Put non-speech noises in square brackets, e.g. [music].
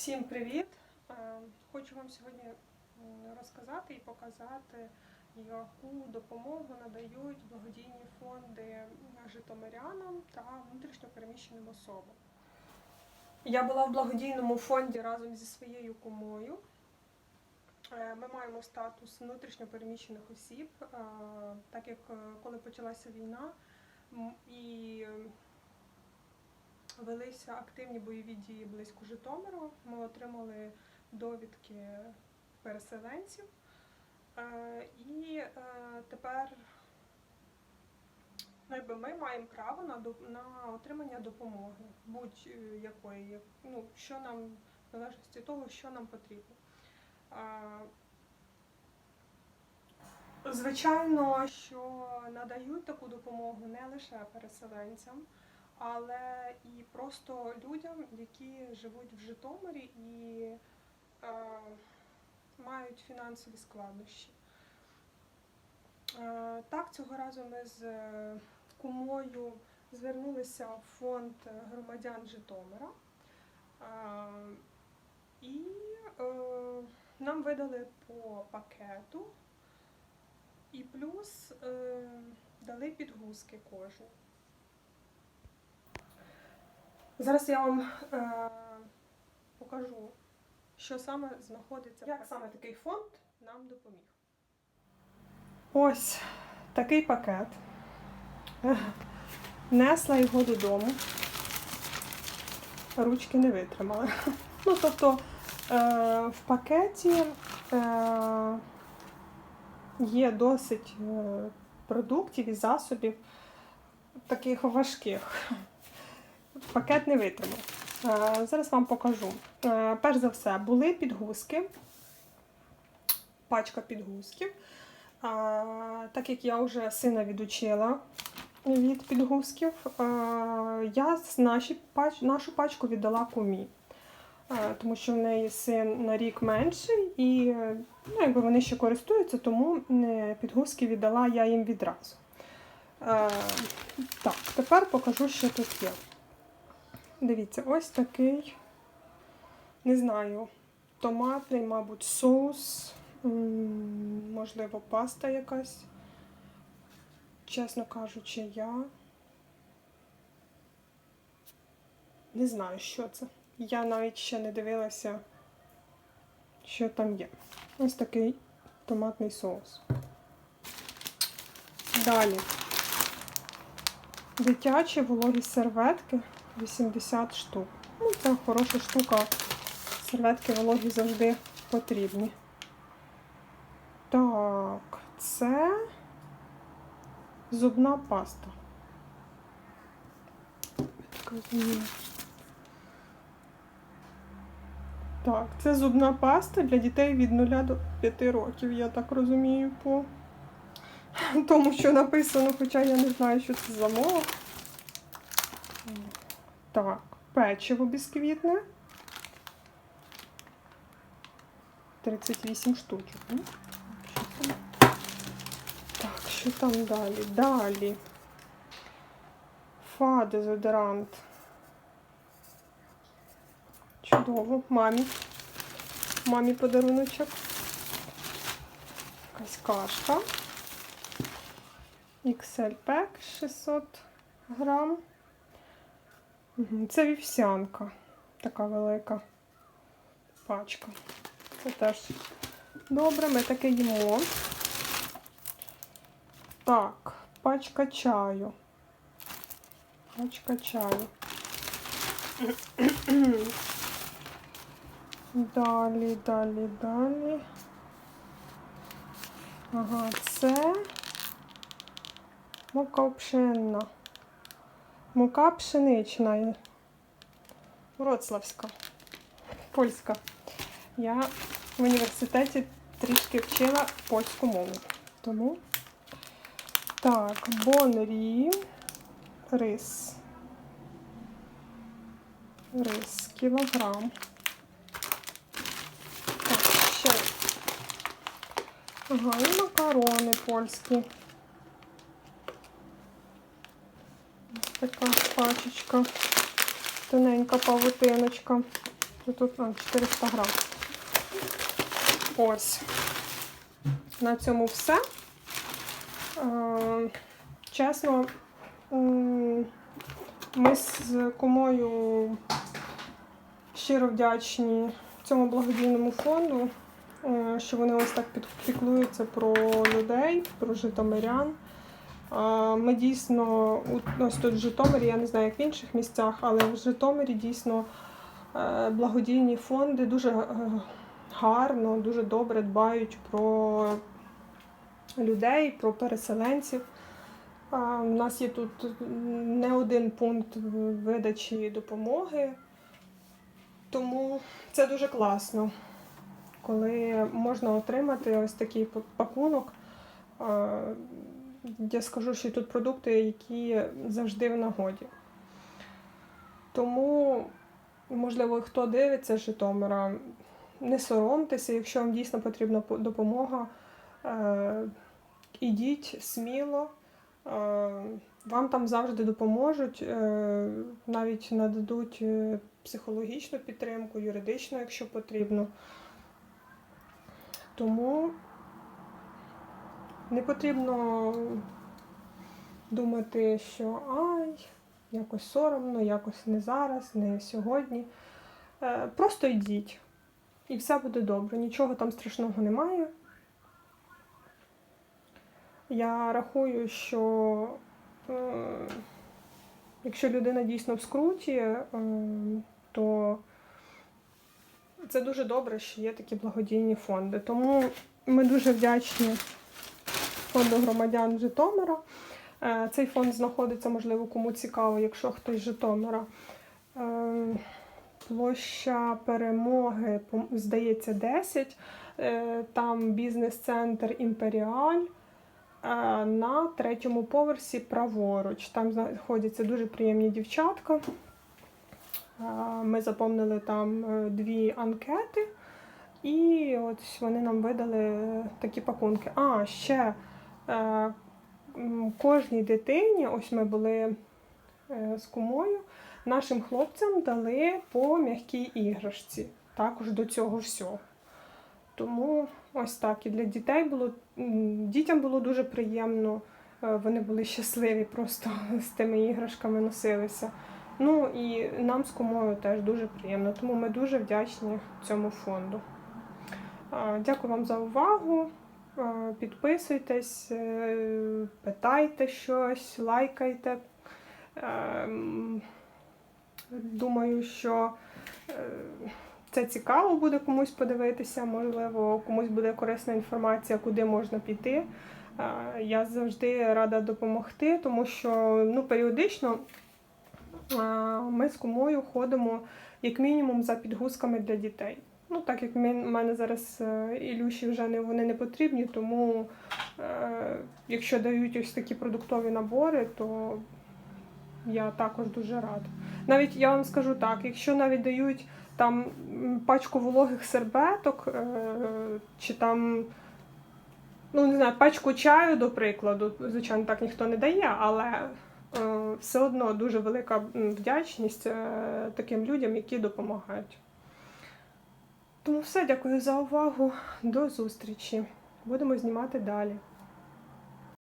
Всім привіт! Е, Хочу вам сьогодні розказати і показати, яку допомогу надають благодійні фонди житомирянам та внутрішньопереміщеним особам. Я була в благодійному фонді разом зі своєю кумою. Е, Ми маємо статус внутрішньопереміщених осіб, е, так як коли почалася війна і велися активні бойові дії близько Житомиру. Ми отримали довідки переселенців. Е, І е, тепер ну, якби ми маємо право на, на отримання допомоги, будь-якої, ну, що нам в залежності того, що нам потрібно. Е, Звичайно, що надають таку допомогу не лише переселенцям, але і просто людям, які живуть в Житомирі і е, мають фінансові складнощі. Е, так, цього разу ми з е, кумою звернулися в фонд громадян Житомира. Е, і е, нам видали по пакету, і плюс е, дали підгузки кожну. Зараз я вам е, покажу, що саме знаходиться. Як саме такий фонд нам допоміг. Ось такий пакет. Несла його додому. Ручки не витримали. [laughs] Ну, тобто е, в пакеті е, є досить е, продуктів і засобів таких важких пакет не витримав. Е, Зараз вам покажу. Е, Перш за все, були підгузки, пачка підгузків. Е, Так як я вже сина відучила від підгузків, я нашу пачку віддала кумі. Тому що в неї син на рік менший, і ну, якби вони ще користуються, тому підгузки віддала я їм відразу. Так, тепер покажу, що тут є. Дивіться, ось такий, не знаю, томатний, мабуть, соус, можливо, паста якась. Чесно кажучи, я не знаю, що це. Я навіть ще не дивилася, що там є. Ось такий томатний соус. Далі. Дитячі вологі серветки 80 штук. Ну, це хороша штука. Серветки вологі завжди потрібні. Так, це зубна паста. Так. Це зубна паста для дітей від 0 до 5 років, я так розумію, по тому, що написано, хоча я не знаю, що це за мова. Так, печиво бісквітне. 38 штучок. ну. Так, що там далі? Далі. Фа дезодорант. Чудово. Мамі. Мамі подаруночок. Якась кашка. XL Pack 600 грам. Це вівсянка. Така велика пачка. Це теж добре, ми таке їмо. Так, пачка чаю. Пачка чаю. [clears throat] Далі, далі, далі. Ага, це мука пшенна. Мука пшенична. Вроцлавська. Польська. Я в університеті трішки вчила польську мову. Тому. Так, бонрі. Рис. Рис. Кілограм. Так, ще. Ага, і макарони польські. Така пачечка. Тоненька павутиночка. Тут? А, 400 грам. Ось. На цьому все. Чесно, ми з кумою щиро вдячні цьому благодійному фонду, е, що вони ось так підпіклуються про людей, про житомирян. Ми дійсно, у- ось тут в Житомирі, я не знаю, як в інших місцях, але в Житомирі дійсно е, благодійні фонди дуже е, гарно, дуже добре дбають про людей, про переселенців. У нас є тут не один пункт видачі допомоги, тому це дуже класно, коли можна отримати ось такий па- пакунок. Я скажу, що тут продукти, які завжди в нагоді. Тому, можливо, хто дивиться з Житомира, не соромтеся, якщо вам дійсно потрібна допомога, е, ідіть сміло. Е, Вам там завжди допоможуть, е, навіть нададуть е, психологічну підтримку, юридичну, якщо потрібно. Тому не потрібно думати, що ай, якось соромно, якось не зараз, не сьогодні. Е, Просто йдіть, і все буде добре. Нічого там страшного немає. Я рахую, що е, якщо людина дійсно в скруті, е, то це дуже добре, що є такі благодійні фонди. Тому ми дуже вдячні фонду громадян Житомира. Е, Цей фонд знаходиться, можливо, кому цікаво, якщо хтось з Житомира. Е, Площа перемоги, здається, 10. Е, Там бізнес-центр Імперіаль. На третьому поверсі праворуч. Там знаходяться дуже приємні дівчатка. Ми заповнили там дві анкети, і ось вони нам видали такі пакунки. А, ще кожній дитині, ось ми були е, з кумою, нашим хлопцям дали по м'якій іграшці. Також до цього всього. Тому ось так. І для дітей було дітям було дуже приємно. е, Вони були щасливі, просто [laughs] з тими іграшками носилися. Ну і нам з кумою теж дуже приємно, тому ми дуже вдячні цьому фонду. Дякую вам за увагу. А, Підписуйтесь, е, питайте щось, лайкайте. Ем, Думаю, що е, це цікаво буде комусь подивитися, можливо, комусь буде корисна інформація, куди можна піти. Е, Я завжди рада допомогти, тому що ну, періодично е, ми з кумою ходимо як мінімум за підгузками для дітей. Ну, так як в мене зараз е, Ілюші вже не, вони не потрібні, тому е, якщо дають ось такі продуктові набори, то я також дуже рада. Навіть я вам скажу так, якщо навіть дають там пачку вологих сербеток, е, чи там, ну не знаю, пачку чаю, до прикладу, звичайно, так ніхто не дає, але е, все одно дуже велика вдячність е, таким людям, які допомагають. Тому все, дякую за увагу. До зустрічі. Будемо знімати далі.